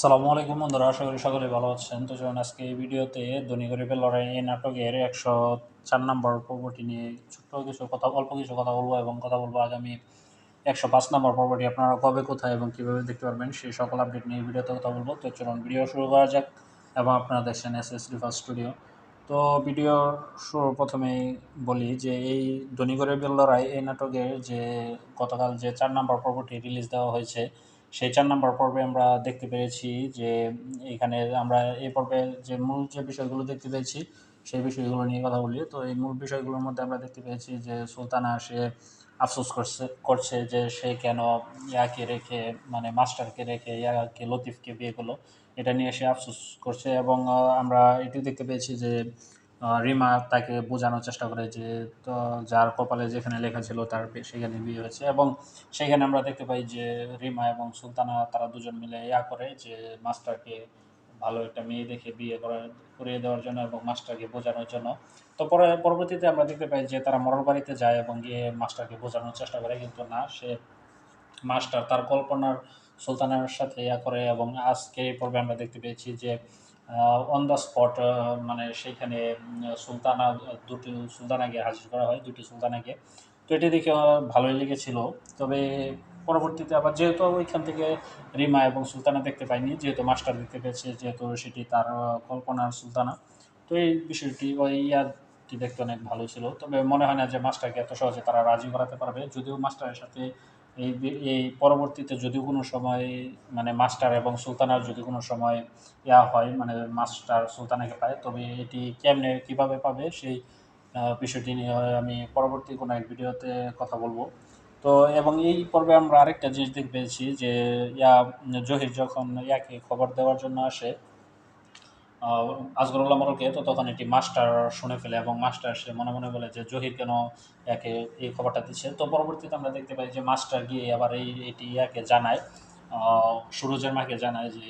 সালামু আলাইকুম বন্ধুরা, আশা করি সকলে ভালো আছেন। তো চলুন আজকে এই ভিডিওতে ধনী গরিবের লড়াই এই নাটকের একশো চার নম্বর পর্বটি নিয়ে ছোট্ট কিছু কথা, অল্প কিছু কথা বলব এবং কথা বলব আগামী একশো পাঁচ নম্বর পর্বটি আপনারা কবে, কোথায় এবং কীভাবে দেখতে পারবেন সেই সকল আপডেট নিয়ে ভিডিওতে কথা বলব। তো চলুন ভিডিও শুরু করা যাক এবং আপনারা দেখছেন এস এস রিফার স্টুডিও। তো ভিডিও শুরু প্রথমেই বলি যে এই ধনী গরিবের লড়াই, এই নাটকের যে গতকাল যে চার নম্বর পর্বটি রিলিজ দেওয়া হয়েছে সেই চার নম্বর পর্বে আমরা দেখতে পেয়েছি যে এখানে আমরা এই পর্বে যে মূল যে বিষয়গুলো দেখতে পেয়েছি, সেই বিষয়গুলো নিয়ে কথা বলি। তো এই মূল বিষয়গুলোর মধ্যে আমরা দেখতে পেয়েছি যে সুলতানা সে আফসোস করছে করছে যে সে কেন ইয়াকে রেখে মানে মাস্টারকে রেখে ইয়াকে লতিফকে বিয়ে করল। এটা নিয়ে সে আফসোস করছে এবং আমরা এটিও দেখতে পেয়েছি যে রিমা তাকে বোঝানোর চেষ্টা করে যে, তো যার কপালে যেখানে লেখা ছিল তার সেখানে বিয়ে হয়েছে। এবং সেখানে আমরা দেখতে পাই যে রিমা এবং সুলতানা, তারা দুজন মিলে ইয়া করে যে মাস্টারকে ভালো একটা মেয়ে দেখে বিয়ে করা করিয়ে দেওয়ার জন্য এবং মাস্টারকে বোঝানোর জন্য। তো পরে পরবর্তীতে আমরা দেখতে পাই যে তারা মরল বাড়িতে যায় এবং গিয়ে মাস্টারকে বোঝানোর চেষ্টা করে, কিন্তু না, সে মাস্টার তার কল্পনার সুলতানের সাথে ইয়া করে এবং আজকে এই পর্বে আমরা দেখতে পেয়েছি যে অন দ্য স্পট মানে সেইখানে সুলতানা, দুটি সুলতানাকে হাজির করা হয়, দুটি সুলতানাকে। তো এটি দেখে ভালোই লেগেছিল। তবে পরবর্তীতে আবার যেহেতু ওইখান থেকে রিমা এবং সুলতানা দেখতে পাইনি, যেহেতু মাস্টার দেখতে পেয়েছে, যেহেতু সেটি তার কল্পনার সুলতানা, তো এই বিষয়টি, ওই ইয়ারটি দেখতে অনেক ভালো ছিল। তবে মনে হয় না যে মাস্টারকে এত সহজে তারা রাজি করাতে পারবে। যদিও মাস্টারের সাথে এই এই পরবর্তীতে যদি কোনো সময় মানে মাস্টার এবং সুলতানার যদি কোনো সময় ইয়া হয় মানে মাস্টার সুলতানাকে পায়, তবে এটি কেমনে, কীভাবে পাবে সেই বিষয়টি নিয়ে আমি পরবর্তী কোনো এক ভিডিওতে কথা বলব। তো, এবং এই পর্বে আমরা আরেকটা জিনিস দেখতে পেয়েছি যে, ইয়া, জহির যখন ইয়াকে খবর দেওয়ার জন্য আসে আজগরুল্লাহ মরলকে তো তখন এটি মাস্টার শুনে ফেলে এবং মাস্টার সে মনে মনে বলে যে, জহির কেন একে এই খবরটা দিচ্ছে? তো পরবর্তীতে আমরা দেখতে পাই যে, মাস্টার গিয়ে আবার এই, এটি ইয়াকে জানায় সুরজের মাকে জানায় যে,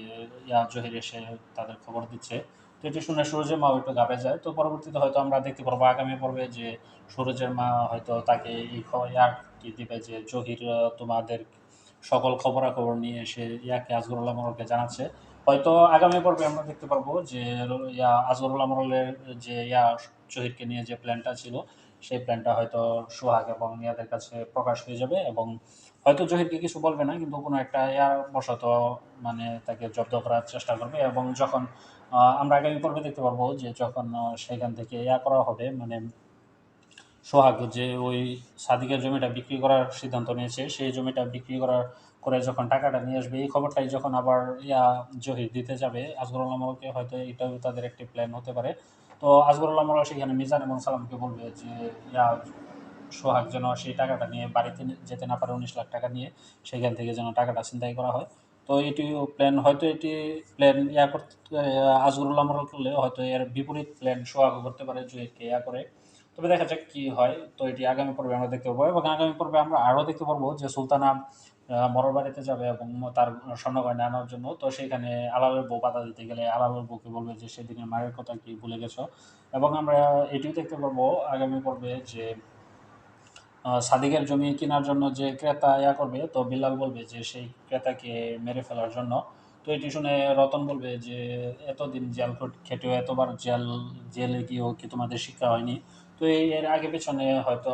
ইয়া জহির এসে তাদের খবর দিচ্ছে। তো এটি শুনে সুরজের মা একটু গাবে যায়। তো পরবর্তীতে হয়তো আমরা দেখতে পারব আগামী পর্বে যে, সুরজের মা হয়তো তাকে এই ইয়াকে দেবে যে, জহির, তোমাদের সকল খবরাখবর নিয়ে এসে ইয়াকে আজগরুল্লাহ মরলকে জানাচ্ছে। হয়তো আগামী পর্বে আমরা দেখতে পারব যে, ইয়া আজগরুল আমলের যে, ইয়া, শহীদকে নিয়ে যে প্ল্যানটা ছিল, সেই প্ল্যানটা হয়তো সোহাগ এবং ইয়াদের কাছে প্রকাশ হয়ে যাবে এবং হয়তো জহিরকে কিছু বলবে না, কিন্তু কোনো একটা, ইয়া, বশত মানে তাকে জব্দ করার চেষ্টা করবে এবং যখন আমরা আগামী পর্বে দেখতে পারব যে যখন সেখান থেকে ইয়া করা হবে মানে সোহাগ যে ওই সাদিকের জমিটা বিক্রি করার সিদ্ধান্ত নিয়েছে, সেই জমিটা বিক্রি করার করে যখন টাকাটা নিয়ে আসবে, এই খবরটাই যখন আবার ইয়া জহির দিতে যাবে আজগরুল আমলকে হয়তো এটাও তাদের একটি প্ল্যান হতে পারে। তো আজগরুল আমল সেখানে মিজান এবং সালামকে বলবে যে, ইয়া সোহাগ যেন সেই টাকাটা নিয়ে বাড়িতে যেতে না পারে, উনিশ লাখ টাকা নিয়ে সেখান থেকে যেন টাকাটা চিন্তাই করা হয়। তো এটি প্ল্যান হয়তো এটি প্ল্যান ইয়া করতে আজগরুল আমল করলে হয়তো এর বিপরীত প্ল্যান সোহাগও করতে পারে, জহিরকে ইয়া করে। তবে দেখা যাক কী হয়। তো এটি আগামী পর্বে আমরা দেখতে পাবো এবং আগামী পর্বে আমরা আরও দেখতে পারব যে সুলতানা মরর বাড়িতে যাবে এবং তার স্বর্ণ আনার জন্য। তো সেখানে আলালের বউ বাধা দিতে গেলে আলালের বউকে বলবে যে, সেদিনের মায়ের কথা কি ভুলে গেছো? এবং আমরা এটিও দেখতে পারব আগামী পর্বে যে সাদিকের জমি কেনার জন্য যে ক্রেতা ইয়া করবে, তো বিল্লাল বলবে যে, সেই ক্রেতাকে মেরে ফেলার জন্য। তো এটি শুনে রতন বলবে যে, এতদিন জেল খেটেও এতবার জেল, জেলে গিয়েও কি তোমাদের শিক্ষা হয়নি? তো এই এর আগে পেছনে হয়তো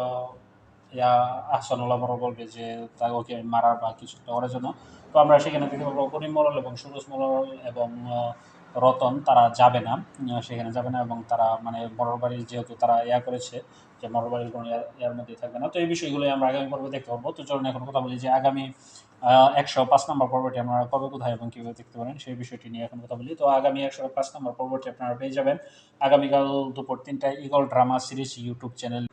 ইয়া আহসানুল্লাহ বলবে যে তাকে ওকে মারার বা কিছু করার জন্য। তো আমরা সেখানে দেখতে পাবো করিম মরল এবং সুরজ মলল এবং রতন, তারা যাবে না সেখানে যাবে না এবং তারা মানে বড় বাড়ির যেহেতু তারা ইয়া করেছে যে বড় বাড়ির কোনো ইয়ার মধ্যে থাকবে না। তো এই বিষয়গুলোই আমরা আগামী পর্বে দেখতে পাবো তো চলুন এখন কথা বলি যে আগামী একশো পাঁচ নম্বর পর্বটি আপনারা কবে, কোথায় এবং কীভাবে দেখতে পারেন সেই বিষয়টি নিয়ে এখন কথা বলি। তো আগামী একশো পাঁচ নম্বর পর্বটি আপনারা পেয়ে যাবেন। আগামীকাল দুপুর তিনটায় Eagle drama series YouTube channel.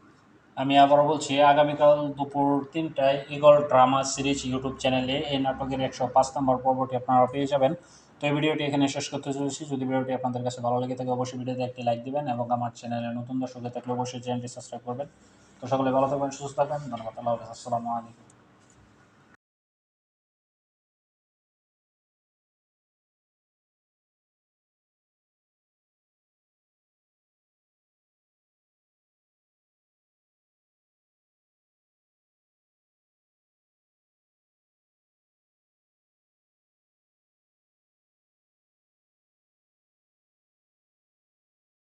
আমি আবারও বলছি, আগামীকাল দুপুর তিনটায় ইগল ড্রামা সিরিজ ইউটিউব চ্যানেলে এই নাটকের একশো পাঁচ নম্বর পর্বটি আপনারা পেয়ে যাবেন। তো এই ভিডিওটি এখানে শেষ করতে চলেছি। যদি ভিডিওটি আপনাদের কাছে ভালো লেগে থাকে, অবশ্যই ভিডিওতে একটি লাইক দিবেন এবং আমার চ্যানেলে নতুন দর্শক থাকলে অবশ্যই চ্যানেলটি সাবস্ক্রাইব করবেন। তো সকলে ভালো থাকবেন, সুস্থ থাকবেন। ধন্যবাদ, আল্লাহ আসসালামু আলাইকুম।